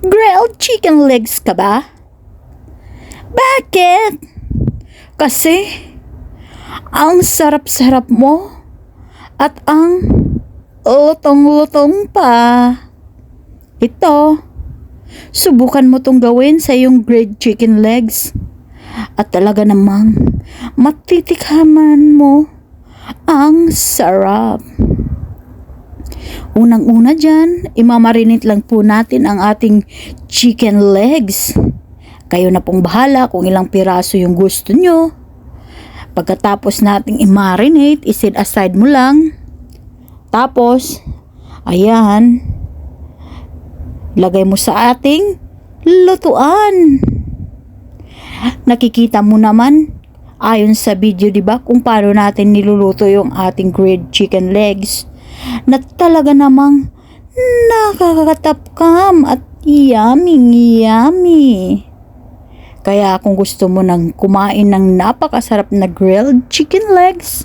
Grilled chicken legs ka ba? Bakit? Kasi, ang sarap-sarap mo at ang lutong-lutong pa. Ito, subukan mo tong gawin sa iyong grilled chicken legs. At talaga namang matitikhaman mo ang sarap. Unang-una dyan, imamarinate lang po natin ang ating chicken legs. Kayo na pong bahala kung ilang piraso yung gusto nyo. Pagkatapos nating i-marinate, iset aside mo lang. Tapos, ayan, lagay mo sa ating lutuan. Nakikita mo naman, ayon sa video, di ba, kung paano natin niluluto yung ating grilled chicken legs na talaga namang nakakatapkam at yummy yummy. Kaya kung gusto mo nang kumain ng napakasarap na grilled chicken legs,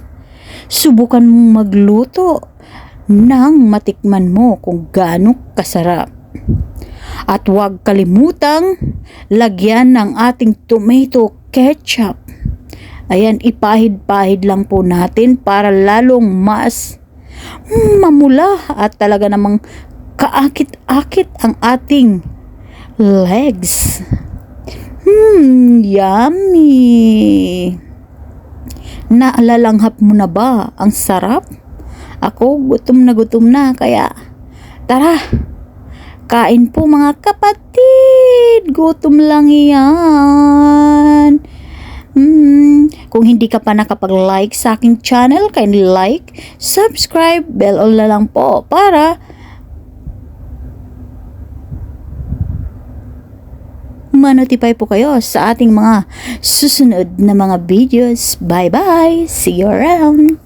subukan mong magluto nang matikman mo kung gaano kasarap. At huwag kalimutang lagyan ng ating tomato ketchup. Ayan, ipahid-pahid lang po natin para lalong mas mamula at talaga namang kaakit-akit ang ating legs. Hmm, yummy. Naalalanghap mo na ba? Ang sarap? Ako, gutom na gutom na, kaya tara, kain po mga kapatid. Gutom lang yan. Hmm, kung hindi ka pa nakapag-like sa aking channel, kindly like, subscribe, bell all na lang po para manotify po kayo sa ating mga susunod na mga videos. Bye-bye! See you around!